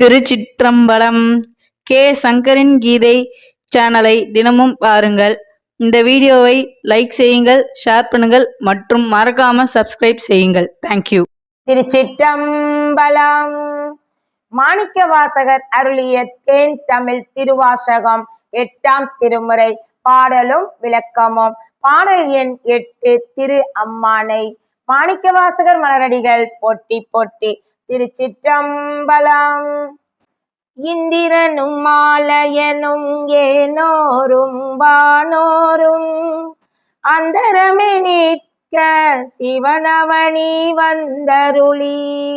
திருச்சிற்றம்பலம் K. சங்கரின் கீதை சேனலை தினமும் பாருங்கள். இந்த வீடியோவை லைக் செய்யுங்கள் ஷேர் பண்ணுங்கள் மற்றும் மறக்காம சப்ஸ்கிரைப் செய்யுங்கள். தேங்க்யூ திருச்சிற்றம்பலம் மாணிக்க வாசகர் அருளிய தேன் தமிழ் திருவாசகம் எட்டாம் திருமுறை பாடலும் விளக்கமும். பாடல் எண் எட்டு திரு அம்மானை. மாணிக்க வாசகர் மலரடிகள் போட்டி போட்டி. திருச்சிற்றம்பலம். இந்திரனும் மாலையனும் ஏனோரும் வானோரும் அந்தரமே நிற்க சிவனவனி வந்தருளி.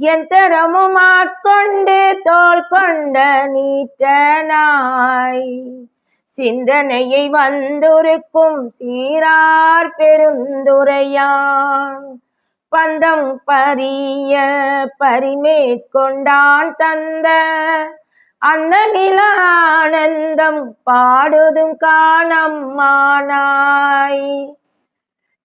எந்தரமும் ஆட்கொண்டு தோல் கொண்ட நீட்டனாய் சிந்தனையை வந்துருக்கும் சீரார் பெருந்துரையான். பந்தம் பரிய பரிமேற்கொண்டான் தந்த. அந்த நிலானந்தம் பாடுதும் காணம்மானாய்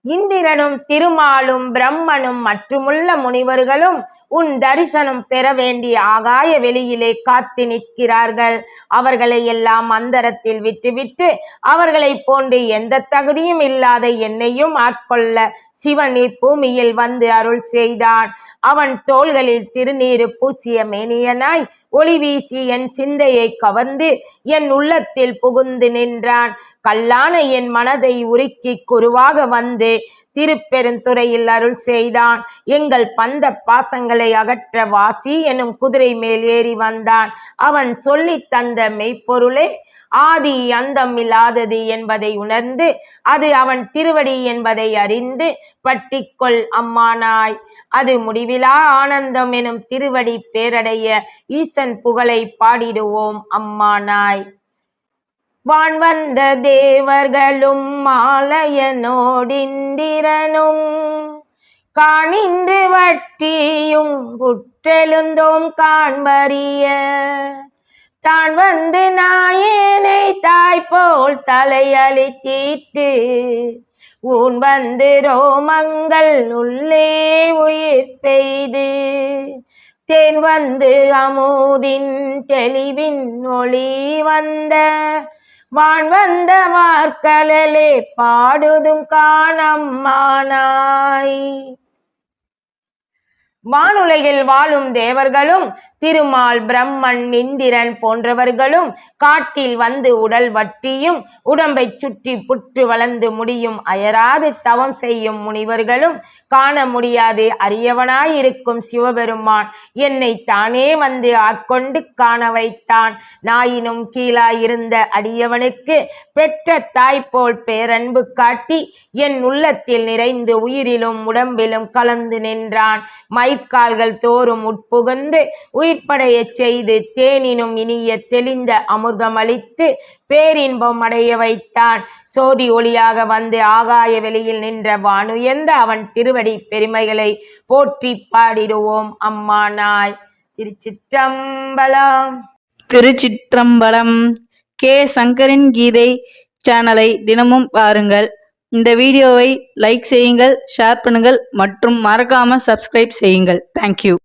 இந்திரனும் திருமாலும் பிரம்மனும் மற்றுமுள்ள முனிவர்களும் உன் தரிசனம் பெற வேண்டிய ஆகாய வெளியிலே காத்து நிற்கிறார்கள். அவர்களை எல்லாம் அந்தரத்தில் விட்டுவிட்டு அவர்களை போன்று எந்த தகுதியும் இல்லாத என்னையும் ஆட்கொள்ள சிவன் பூமியில் வந்து அருள் செய்தான் அவன் தோள்களில் திருநீரு பூசிய மேனியனாய் ஒளி வீசி என் சிந்தையை கவர்ந்து என் உள்ளத்தில் புகுந்து நின்றான். கல்லான என் மனதை உருக்கி குருவாக வந்து திருப்பெருந்துறையில் அருள் செய்தான். எங்கள் பந்த பாசங்களை அகற்ற வாசி எனும் குதிரை மேல் ஏறி வந்தான். அவன் சொல்லி தந்த மெய்ப்பொருளே ஆதி அந்தம் இல்லாதது என்பதை உணர்ந்து அது அவன் திருவடி என்பதை அறிந்து பற்றிக்கொள் அம்மானாய். அது முடிவிலா ஆனந்தம் எனும் திருவடி பேரடைய ஈச ஈசன் புகழை பாடிடுவோம் அம்மானாய் வான் வந்த தேவர்களும் மாலையனோடிந்திரனும் காணின்று வட்டியும் புற்றெழுந்தோம் காண்பறிய. தான் வந்து நாயேனை தாய் போல் தலையளித்தீட்டு ஊன் வந்து ரோமங்கள் உள்ளே உயிர் பெய்து தேன் வந்து அமுதின் தெளிவின் ஒளி வந்த. வான் வந்த வார்க்கலே பாடுதும் காணம்மானாய் வானுலகில் வாழும் தேவர்களும் திருமால் பிரம்மன் இந்திரன் போன்றவர்களும் காட்டில் வந்து உடல் வட்டியும் உடம்பை சுற்றி புற்று வளர்ந்து முடியும் அயராது தவம் செய்யும் முனிவர்களும் காண முடியாது அரியவனாயிருக்கும் சிவபெருமான். என்னை தானே வந்து ஆட்கொண்டு காண வைத்தான். நாயினும் கீழாயிருந்த அடியவனுக்கு பெற்ற தாய் போல் பேரன்பு காட்டி என் உள்ளத்தில் நிறைந்து உயிரிலும் உடம்பிலும் கலந்து நின்றான். மைக்கால்கள் தோறும் உட்புகுந்து உயிர்ப்படையச் செய்து தேனினும் இனிய தெளிந்த அமிர்தமளித்து பேரின்பம் அடைய வைத்தான். சோதி ஒளியாக வந்து ஆகாய வெளியில் நின்ற வானுயர்ந்த அவன் திருவடி பெருமைகளை போற்றி பாடிடுவோம் அம்மா நாய். திருச்சிற்றம்பலம். திருச்சிற்றம்பலம். கே. சங்கரின் கீதை சேனலை தினமும் பாருங்கள். இந்த வீடியோவை லைக் செய்யுங்கள் ஷேர் பண்ணுங்கள் மற்றும் மறக்காம சப்ஸ்கிரைப் செய்யுங்கள். தேங்க்யூ